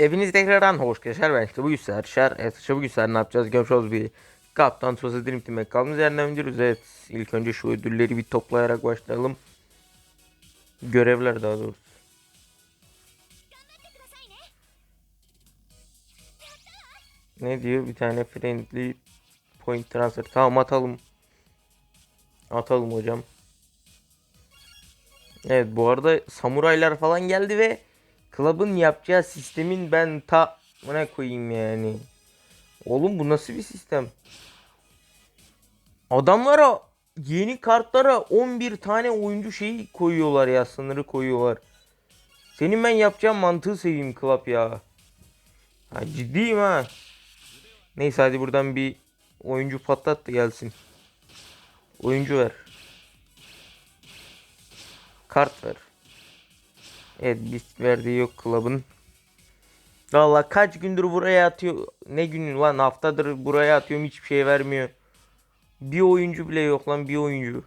Hepiniz tekrardan hoş geldiniz. Ben işte bu Yüksel Şer. Evet işte bu Yüksel ne yapacağız? Görüşürüz bir Kaptan Tuzası Dream Team'e kaldığımız yerden gidiyoruz. Evet ilk önce şu ödülleri bir toplayarak başlayalım. Görevler daha doğrusu. Ne diyor? Bir tane friendly point transfer. Tamam atalım. Atalım hocam. Evet bu arada samuraylar falan geldi ve Club'ın yapacağı sistemin ben ta ne koyayım yani. Oğlum bu nasıl bir sistem? Adamlara yeni kartlara 11 tane oyuncu şeyi koyuyorlar ya sınırı koyuyorlar. Senin ben yapacağım mantığı seveyim Club ya. Ha, ciddiyim ha. Neyse hadi buradan bir oyuncu patlat da gelsin. Oyuncu ver. Kart ver. Evet biz verdiği yok klubun. Valla kaç gündür buraya atıyor. Ne günün lan haftadır buraya atıyorum hiçbir şey vermiyor. Bir oyuncu bile yok lan bir oyuncu.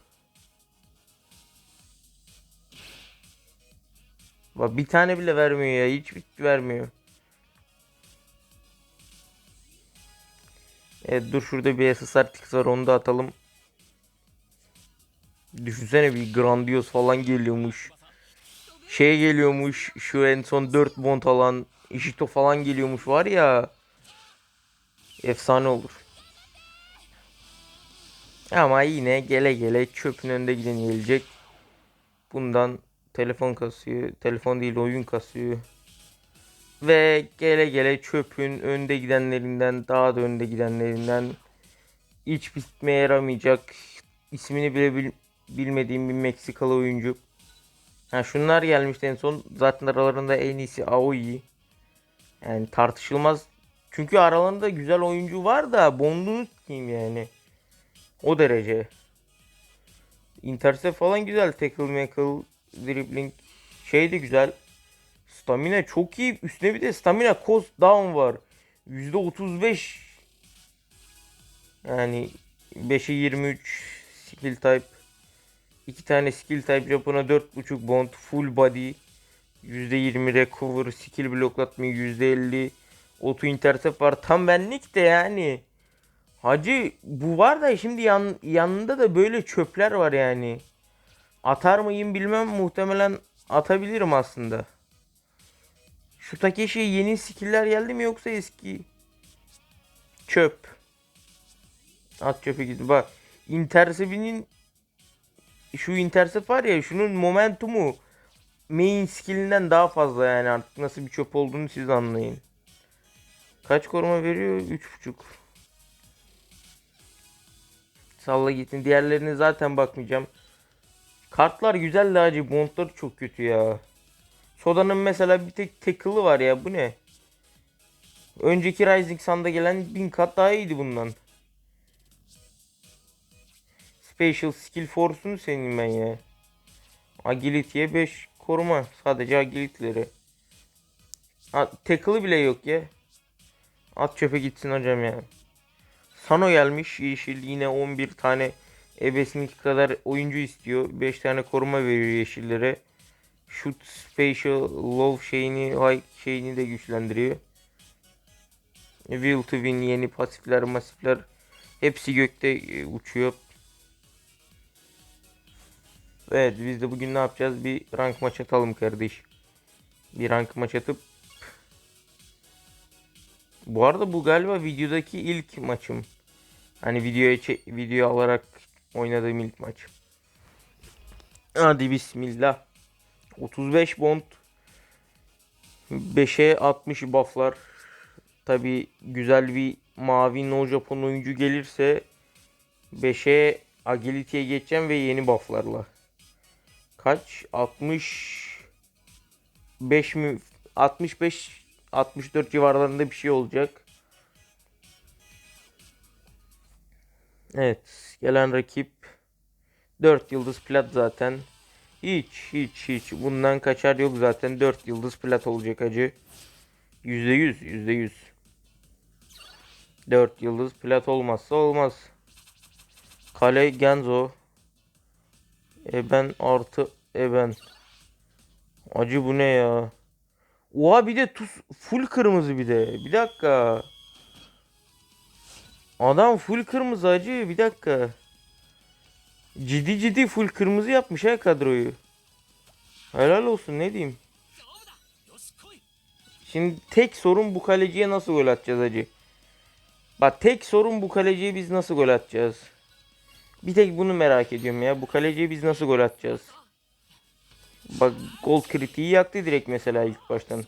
Bak bir tane bile vermiyor ya hiç vermiyor. Evet dur şurada bir SSR tix var onu da atalım. Düşünsene bir grandios falan geliyormuş. Şey geliyormuş şu en son 4 bond alan Ishito falan geliyormuş var ya. Efsane olur. Ama yine gele gele çöpün önünde giden gelecek. Bundan telefon kasıyor. Telefon değil oyun kasıyor. Ve gele gele çöpün önde gidenlerinden daha da önde gidenlerinden hiç bitmeye yaramayacak ismini bile bil- bilmediğim bir Meksikalı oyuncu. Ha şunlar gelmişti en son. Zaten aralarında en iyisi Aoi. Yani tartışılmaz. Çünkü aralarında güzel oyuncu var da Bond'unu tutayım yani. O derece. Intercept falan güzel. Tackle, mackle, dribbling. Şey de güzel. Stamina çok iyi. Üstüne bir de stamina cost down var. %35. Yani 5'e 23 skill type. 2 tane skill type Japon'a 4.5 bond full body. %20 recover skill bloklatma %50 auto intercept var. Tam benlik de yani. Hacı bu var da şimdi yan, yanında da böyle çöpler var yani. Atar mıyım bilmem muhtemelen atabilirim aslında. Şu Takeshi'ye yeni skill'ler geldi mi yoksa eski? Çöp. At çöpe gitti. Bak Intercept'inin şu Intercept var ya şunun momentumu main skill'inden daha fazla yani artık nasıl bir çöp olduğunu siz anlayın. Kaç koruma veriyor? 3.5. Salla gitsin. Diğerlerine zaten bakmayacağım. Kartlar güzel de acı. Bondları çok kötü ya. Soda'nın mesela bir tek tackle'ı var ya. Bu ne? Önceki Rising Sun'da gelen bin kat daha iyiydi bundan. Special Skill Force'unu senin ben ya. Agility'ye 5 koruma. Sadece agility'leri. Tackle'ı bile yok ya. At çöpe gitsin hocam ya. Sano gelmiş yeşil yine 11 tane ebesindeki kadar oyuncu istiyor. 5 tane koruma veriyor yeşillere. Shoot Special Love şeyini high şeyini de güçlendiriyor. Will to win yeni pasifler masifler hepsi gökte e, uçuyor. Evet biz de bugün ne yapacağız? Bir rank maç atalım kardeş. Bir rank maç atıp bu arada bu galiba videodaki ilk maçım. Hani videoya video alarak oynadığım ilk maç. Hadi bismillah. 35 bond. 5'e 60 bufflar. Tabi güzel bir mavi no Japon oyuncu gelirse 5'e agility'ye geçeceğim ve yeni bufflarla. Kaç? 65 mi? 65 64 civarlarında bir şey olacak. Evet. Gelen rakip 4 yıldız plat zaten. Hiç hiç hiç. Bundan kaçar yok zaten. 4 yıldız plat olacak acı. %100 %100. 4 yıldız plat olmazsa olmaz. Kale Genzo. Eben artı Eben. Acı bu ne ya? Oha bir de tuz full kırmızı bir de. Bir dakika. Adam full kırmızı acı. Bir dakika. Ciddi ciddi full kırmızı yapmış ha kadroyu. Helal olsun ne diyeyim. Şimdi tek sorun bu kaleciye nasıl gol atacağız acı. Bak tek sorun bu kaleciye biz nasıl gol atacağız. Bir tek bunu merak ediyorum ya. Bu kaleciye biz nasıl gol atacağız. Bak gol kritiği yaktı direkt mesela ilk baştan.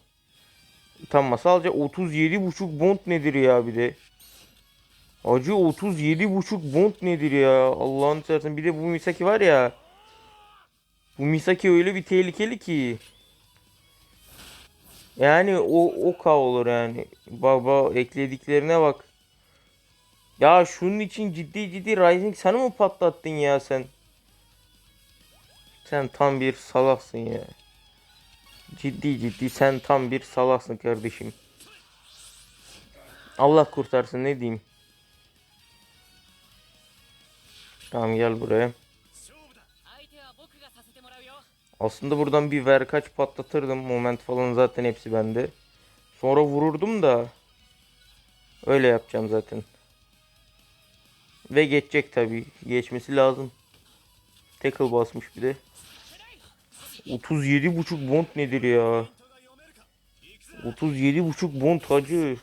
Utanmasa alacak 37.5 bond nedir ya bir de. Acı 37.5 bond nedir ya? Allah'ın seversen bir de bu Misaki var ya. Bu Misaki öyle bir tehlikeli ki. Yani o o ka olur yani. Baba eklediklerine bak. Ya şunun için ciddi ciddi Rising sen mi patlattın ya sen? Sen tam bir salaksın ya. Ciddi ciddi sen tam bir salaksın kardeşim. Allah kurtarsın ne diyeyim. Tamam gel buraya. Aslında buradan bir verkaç patlatırdım. Moment falan zaten hepsi bende. Sonra vururdum da. Öyle yapacağım zaten. Ve geçecek tabi. Geçmesi lazım. Tackle basmış bir de. 37.5 bond nedir ya? 37.5 bond hacı.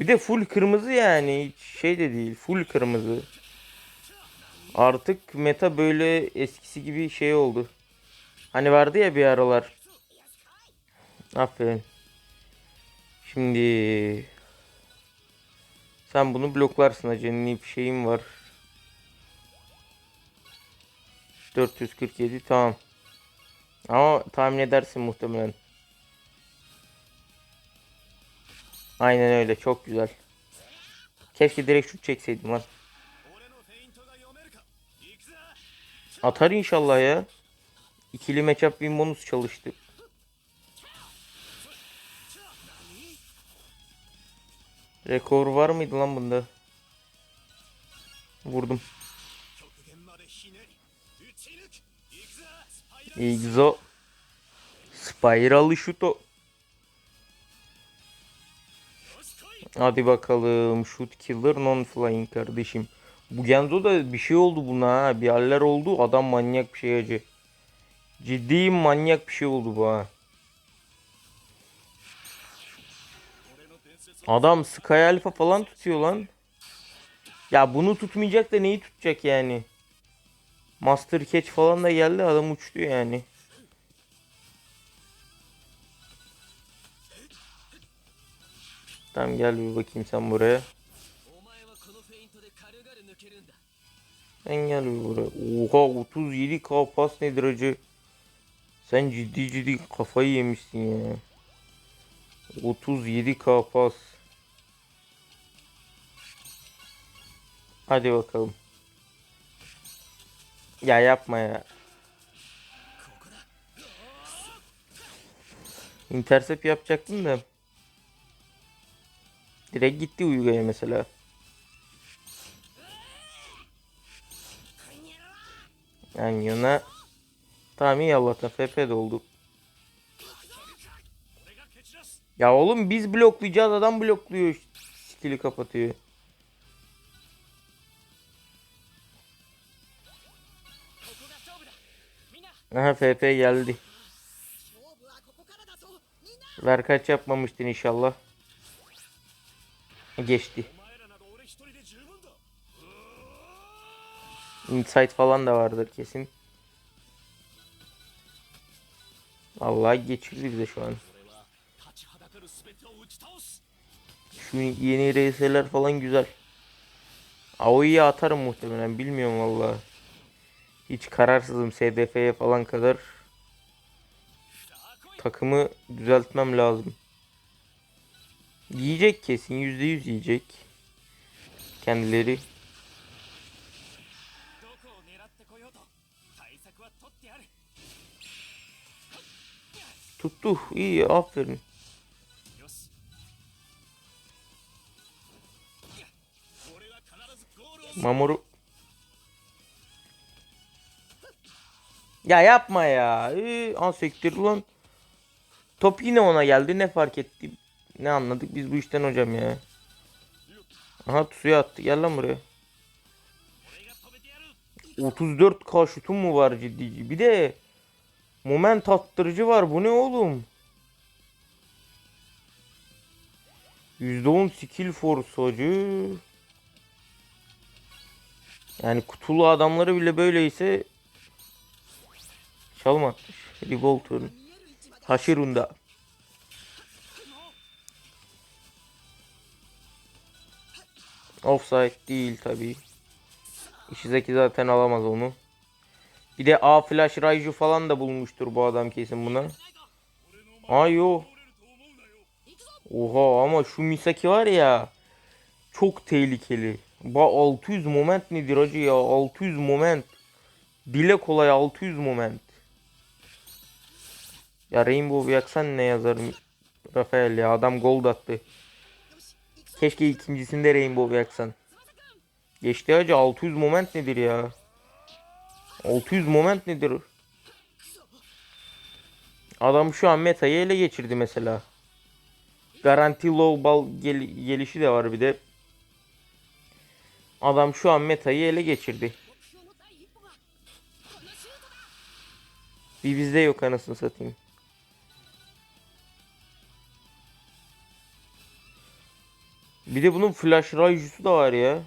Bir de full kırmızı yani. Şey de değil. Full kırmızı. Artık meta böyle eskisi gibi şey oldu. Hani vardı ya bir aralar. Aferin. Şimdi sen bunu bloklarsın hacı. Nip şeyim var. 447 tamam. Ama tahmin edersin muhtemelen. Aynen öyle çok güzel. Keşke direkt şut çekseydim lan. Atar inşallah ya. İkili matchup win bonus çalıştı. Rekor var mıydı lan bunda? Vurdum. Igzo. Spiralı şuto. Hadi bakalım. Shoot killer non flying kardeşim. Bu Genzo da bir şey oldu buna ha. Bir haller oldu. Adam manyak bir şey acı. Ciddi manyak bir şey oldu bu ha. Adam Sky Alpha falan tutuyor lan. Ya bunu tutmayacak da neyi tutacak yani? Master Catch falan da geldi adam uçtu yani. Tamam gel bir bakayım sen buraya. Sen gel bir buraya. Oha 37k pas nedir acı? Sen ciddi ciddi kafayı yemişsin ya. 37k pas. Hadi bakalım. Ya yapma ya. Intercept yapacaktım da. Direkt gitti Uyga'ya mesela. Yani yana Tamam iyi Allah'tan FP de. Ya oğlum biz bloklayacağız adam blokluyor. Skill'i kapatıyor. Aha FP geldi. Ver kaç yapmamıştın inşallah. Geçti. Insight falan da vardır kesin. Vallahi geçirdi bize şu an. Şu yeni RS'ler falan güzel. Aoi'ye atarım muhtemelen bilmiyorum valla. Hiç kararsızım SDF'ye falan kadar. Takımı düzeltmem lazım. Yiyecek kesin %100 yiyecek. Kendileri. Tuttu. iyi aferin. Mamoru. Ya yapma ya. Ee, an sektir ulan. Top yine ona geldi. Ne fark etti? Ne anladık biz bu işten hocam ya. Aha suya attı. Gel lan buraya. 34k şutum mu var ciddi? Bir de moment attırıcı var. Bu ne oğlum? %10 skill force hacı. Yani kutulu adamları bile böyleyse çalım atmış. Revolturn. Hashirunda. Offside değil tabii. Ishizaki zaten alamaz onu. Bir de A flash Raiju falan da bulmuştur bu adam kesin buna. Ayo. Oha ama şu Misaki var ya. Çok tehlikeli. Ba 600 moment nedir acı ya? 600 moment. Dile kolay 600 moment. Ya Rainbow yaksan ne yazarım? Rafael ya adam gold attı. Keşke ikincisinde Rainbow yaksan. Geçti hacı 600 moment nedir ya? 600 moment nedir? Adam şu an metayı ele geçirdi mesela. Garanti low ball gel- gelişi de var bir de. Adam şu an metayı ele geçirdi. Bir bizde yok anasını satayım. Bir de bunun flash rayjusu da var ya.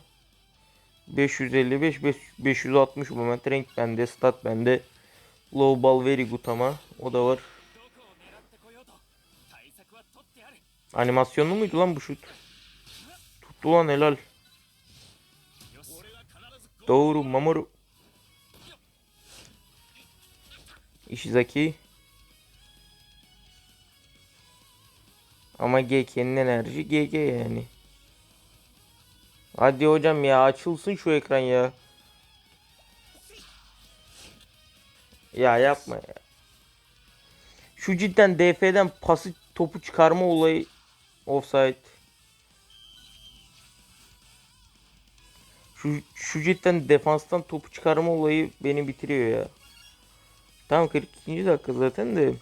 555 560 moment renk bende stat bende low ball very good ama o da var. Animasyonlu muydu lan bu şut? Tuttu lan helal doğru mamoru Ishizaki ama GK'nin enerji GG yani Hadi hocam ya açılsın şu ekran ya. Ya yapma ya. Şu cidden DF'den pası topu çıkarma olayı offside. Şu, şu cidden defanstan topu çıkarma olayı beni bitiriyor ya. Tamam 42. dakika zaten de.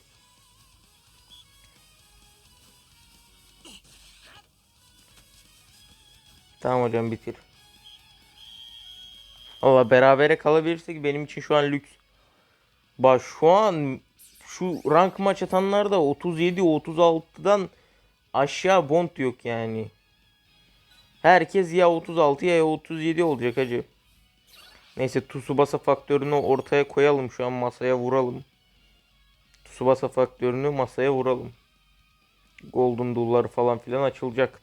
Tamam hocam bitir. Valla berabere kalabilirsek benim için şu an lüks. Bak şu an şu rank maç atanlarda 37-36'dan aşağı bond yok yani. Herkes ya 36 ya 37 olacak hacı. Neyse Tsubasa faktörünü ortaya koyalım. Şu an masaya vuralım. Tsubasa faktörünü masaya vuralım. Golden Doll'lar falan filan açılacak.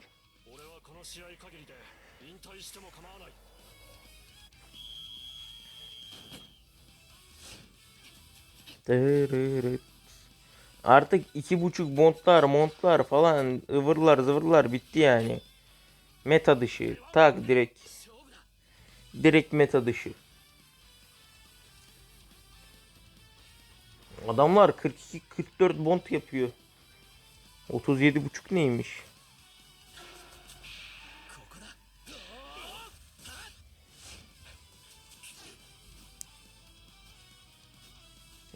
Artık iki buçuk montlar montlar falan ıvırlar zıvırlar bitti yani. Meta dışı. Tak direkt. Direkt meta dışı. Adamlar 42-44 bond yapıyor. 37 buçuk neymiş?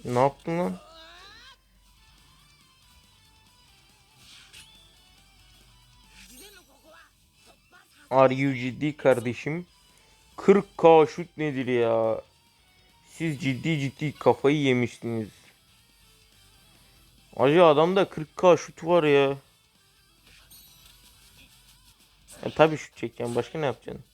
Ne yaptın lan? Are you ciddi kardeşim? 40k şut nedir ya? Siz ciddi ciddi kafayı yemiştiniz. Acı adamda 40k şut var ya. E tabi şut çekeceğim. Başka ne yapacaksın?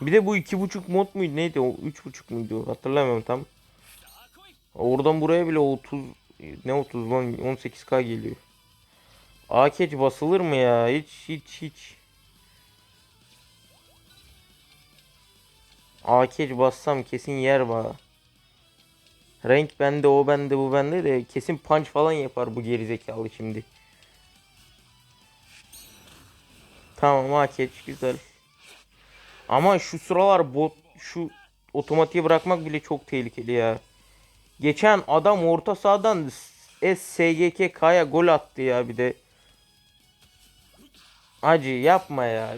Bir de bu iki buçuk mod muydu neydi o üç buçuk muydu hatırlamıyorum tam. Oradan buraya bile 30 ne 30 lan 18k geliyor. Akeç basılır mı ya? Hiç hiç hiç. Akeç bassam kesin yer var. Renk bende o bende bu bende de kesin punch falan yapar bu gerizekalı şimdi. Tamam Akeç güzel. Ama şu sıralar bot şu otomatiğe bırakmak bile çok tehlikeli ya. Geçen adam orta sahadan SGKK'ya gol attı ya bir de. Acı yapma ya.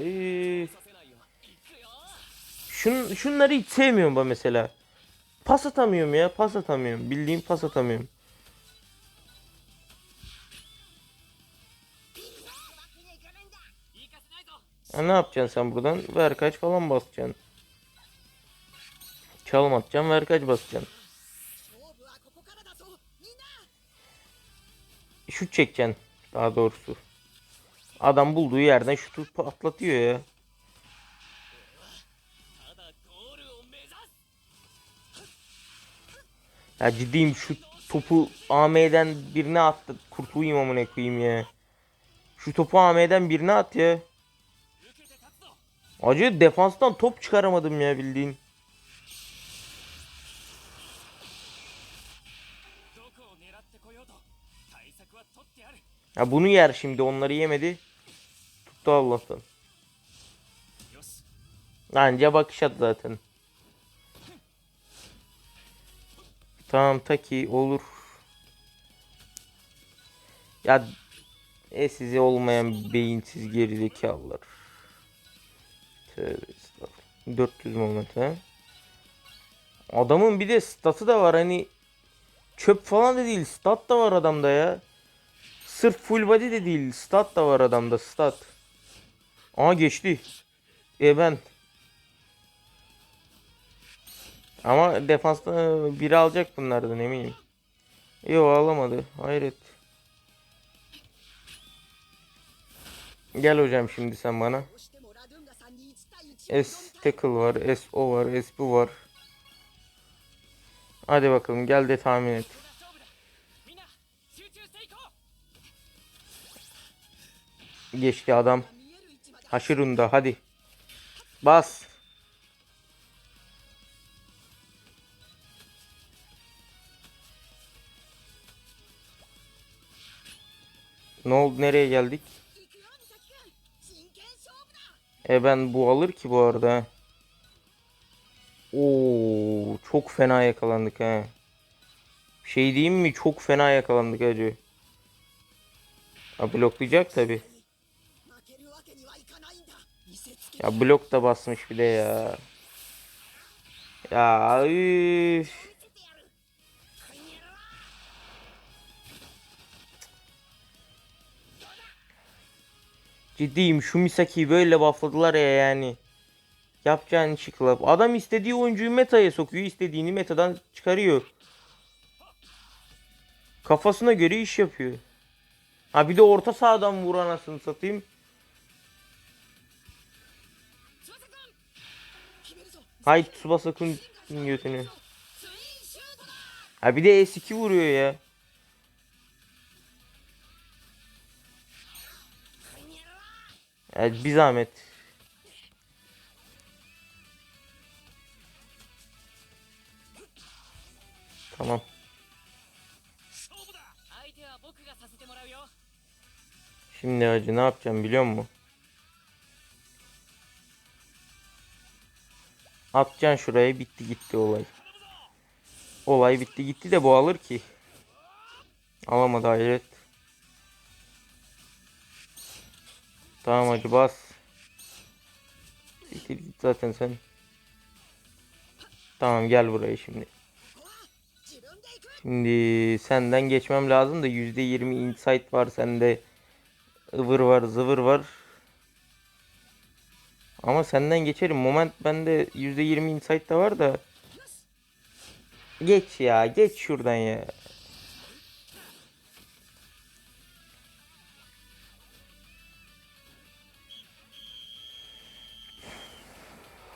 Şun, şunları hiç sevmiyorum ben mesela. Pas atamıyorum ya. Pas atamıyorum. Bildiğim pas atamıyorum. Ya ne yapacaksın sen buradan? Ver kaç falan basacaksın. Çalım atacaksın. Ver kaç basacaksın. şut çekeceksin daha doğrusu. Adam bulduğu yerden şutu patlatıyor ya. Ya ciddiyim şu topu AM'den birine attı. Kurtulayım amına koyayım ya. Şu topu AM'den birine at ya. Acı defanstan top çıkaramadım ya bildiğin. Ya bunu yer şimdi onları yemedi. Tuttu Allah'tan. Anca bakış at zaten. Tamam Taki olur. Ya e size olmayan beyinsiz gerizekalılar. Tövbe estağfurullah. 400 moment ha. Adamın bir de statı da var hani çöp falan da değil stat da var adamda ya. Sırf full body de değil. Stat da var adamda stat. Aa geçti. E. Ama defansta e, biri alacak bunlardan eminim. Yo alamadı. Hayret. Gel hocam şimdi sen bana. S tackle var, S o var, S bu var. Hadi bakalım gel de tahmin et. geçti adam. Haşirunda hadi. Bas. Ne oldu nereye geldik? E ben bu alır ki bu arada. Oo çok fena yakalandık ha. Şey diyeyim mi? Çok fena yakalandık acı. Ha bloklayacak tabii. Ya blok da basmış bile ya. Ya üf. Ciddiyim şu Misaki'yi böyle buffladılar ya yani. Yapacağın işi club. Adam istediği oyuncuyu metaya sokuyor. istediğini metadan çıkarıyor. Kafasına göre iş yapıyor. Ha bir de orta sahadan vur anasını satayım. Hay Tsubasa Kun götünü. Ha bir de S2 vuruyor ya. Evet bir zahmet. Tamam. Şimdi hacı ne yapacağım biliyor musun? Atacaksın şuraya bitti gitti olay. Olay bitti gitti de bu alır ki. Alamadı hayret. Tamam hacı bas. Bitir git zaten sen. Tamam gel buraya şimdi. Şimdi senden geçmem lazım da %20 insight var sende. ıvır var zıvır var. Ama senden geçerim. Moment bende %20 insight da var da. Geç ya geç şuradan ya.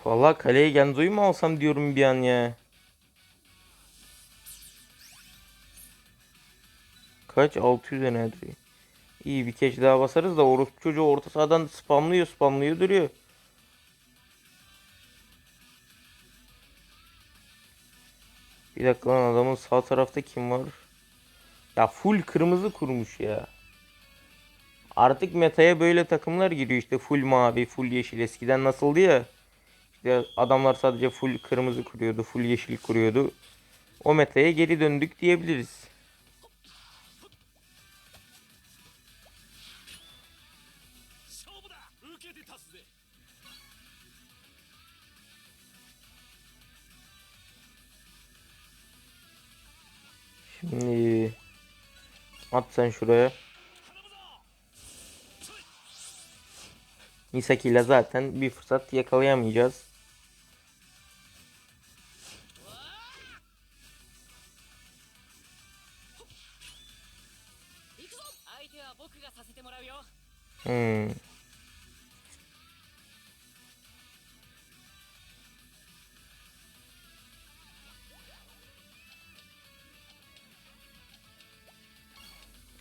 Vallahi kaleye Genzo'yu mu alsam diyorum bir an ya. Kaç? 600 enerji. İyi bir kez daha basarız da orospu çocuğu orta sahadan spamlıyor spamlıyor duruyor. Bir dakika lan adamın sağ tarafta kim var? Ya full kırmızı kurmuş ya. Artık metaya böyle takımlar giriyor işte full mavi, full yeşil. Eskiden nasıldı ya? İşte adamlar sadece full kırmızı kuruyordu, full yeşil kuruyordu. O metaya geri döndük diyebiliriz. Şimdi at sen şuraya. Misaki ile zaten bir fırsat yakalayamayacağız.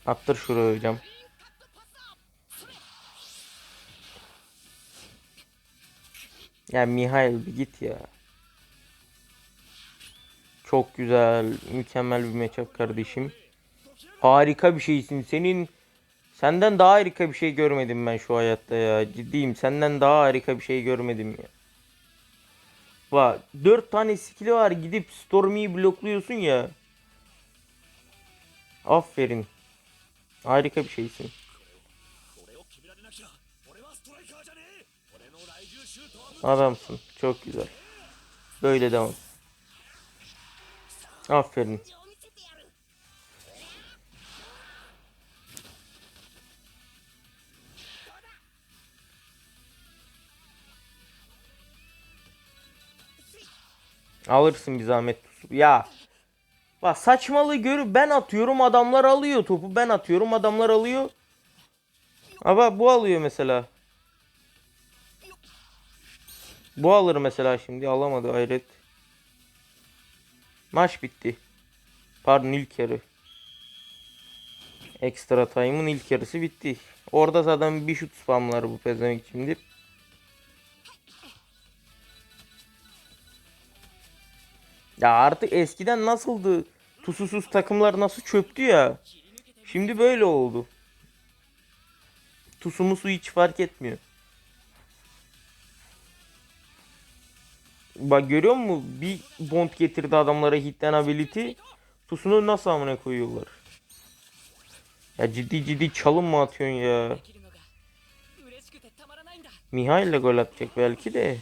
Attır şuraya hocam. Ya Mihail bir git ya. Çok güzel, mükemmel bir matchup kardeşim. Harika bir şeysin. Senin Senden daha harika bir şey görmedim ben şu hayatta ya. Ciddiyim. Senden daha harika bir şey görmedim ya. Bak 4 tane skill'i var gidip Stormy'yi blokluyorsun ya. Aferin. Harika bir şeysin. Adamsın. Çok güzel. Böyle devam. Aferin. Alırsın bir zahmet. Ya. Bak saçmalığı görüp ben atıyorum adamlar alıyor topu. Ben atıyorum adamlar alıyor. Ama bu alıyor mesela. Bu alır mesela şimdi. Alamadı hayret. Maç bitti. Pardon ilk yarı. Ekstra time'ın ilk yarısı bitti. Orada zaten bir şut spamlar bu pezevenk şimdi. Ya artık eskiden nasıldı? Tususuz takımlar nasıl çöptü ya. Şimdi böyle oldu. Tusumu su hiç fark etmiyor. Bak görüyor musun? Bir bond getirdi adamlara hitten ability. Tusunu nasıl amına koyuyorlar? Ya ciddi ciddi çalım mı atıyorsun ya? Mihail ile gol atacak belki de.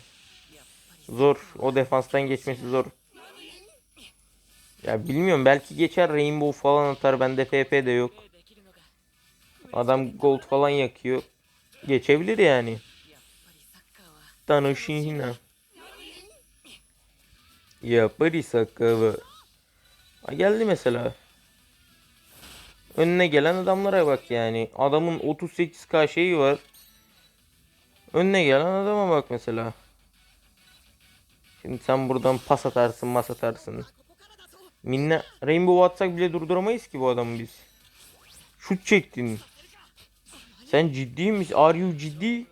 Zor. O defanstan geçmesi zor. Ya bilmiyorum belki geçer Rainbow falan atar. Bende FP de yok. Adam gold falan yakıyor. Geçebilir yani. Tanışina. Yaparız akıllı. Ha geldi mesela. Önüne gelen adamlara bak yani. Adamın 38k şeyi var. Önüne gelen adama bak mesela. Şimdi sen buradan pas atarsın, mas atarsın. Minna Rainbow atsak bile durduramayız ki bu adamı biz. Şut çektin. Sen ciddi misin? Are you ciddi?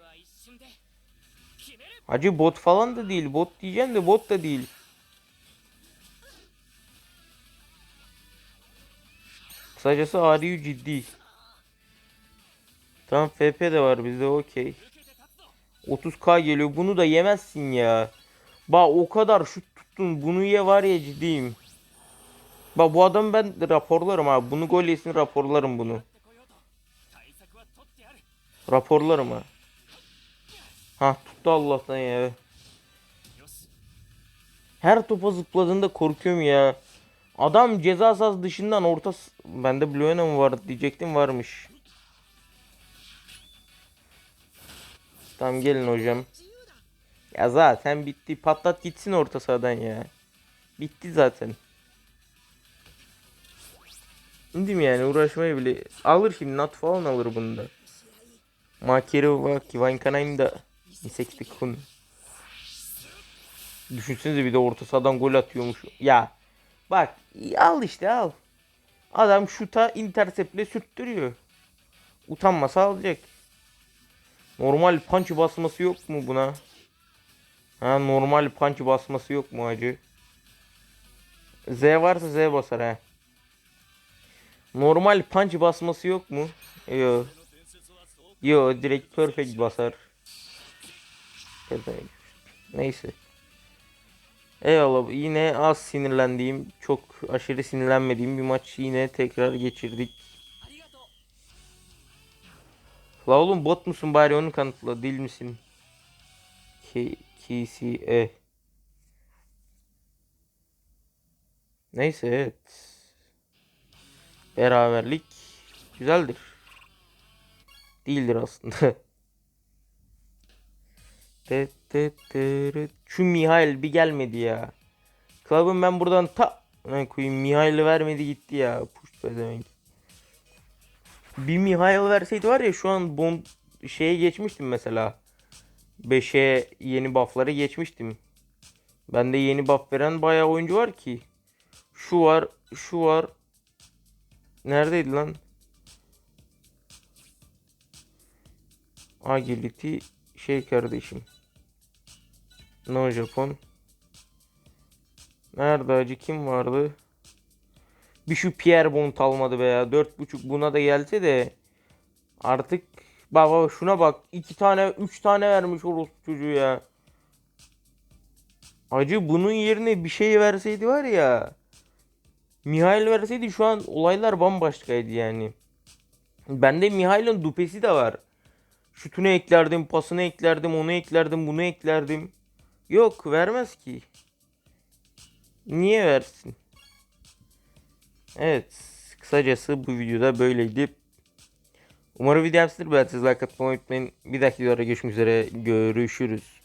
Hacı bot falan da değil. Bot diyeceğim de bot da değil. Kısacası are you ciddi? Tamam FP de var bizde okey. 30k geliyor. Bunu da yemezsin ya. Bak o kadar şut tuttun. Bunu ye var ya ciddiyim. Bak bu adam ben raporlarım abi. Bunu gol yesin raporlarım bunu. Raporlarım ha. Ha tuttu Allah'tan ya. Her topa zıpladığında korkuyorum ya. Adam ceza sahası dışından orta... Bende Bluena mı var diyecektim varmış. Tamam gelin hocam. Ya zaten bitti. Patlat gitsin orta sahadan ya. Bitti zaten. Mi yani uğraşmaya bile alır şimdi nat falan alır bunu da. Makeri wa Kivankanaim da Nisekti kun. Düşünsenize bir de orta sahadan gol atıyormuş. Ya bak al işte al. Adam şuta interceptle sürttürüyor. Utanmasa alacak. Normal punch basması yok mu buna? Ha normal punch basması yok mu hacı? Z varsa Z basar ha. Normal punch basması yok mu? Yo. Yo direkt perfect basar. Neyse. Eyvallah yine az sinirlendiğim, çok aşırı sinirlenmediğim bir maç yine tekrar geçirdik. La oğlum bot musun bari onu kanıtla değil misin? K KCE Neyse evet beraberlik güzeldir. Değildir aslında. Şu Mihail bir gelmedi ya. Club'ın ben buradan ta koyayım Mihail'i vermedi gitti ya. Push demek. Bir Mihail verseydi var ya şu an Bond şeye geçmiştim mesela. 5'e yeni buff'lara geçmiştim. Bende yeni buff veren bayağı oyuncu var ki. Şu var, şu var. Neredeydi lan? Agility şey kardeşim. No Japon. Nerede acı kim vardı? Bir şu Pierre Bont almadı be ya. 4.5 buna da gelse de artık baba şuna bak. iki tane üç tane vermiş orospu çocuğu ya. Acı bunun yerine bir şey verseydi var ya. Mihail verseydi şu an olaylar bambaşkaydı yani. Bende Mihail'in dupesi de var. Şutunu eklerdim, pasını eklerdim, onu eklerdim, bunu eklerdim. Yok vermez ki. Niye versin? Evet. Kısacası bu videoda böyleydi. Umarım video yapmıştır. Ben siz like atmayı unutmayın. Bir dahaki videoda görüşmek üzere. Görüşürüz.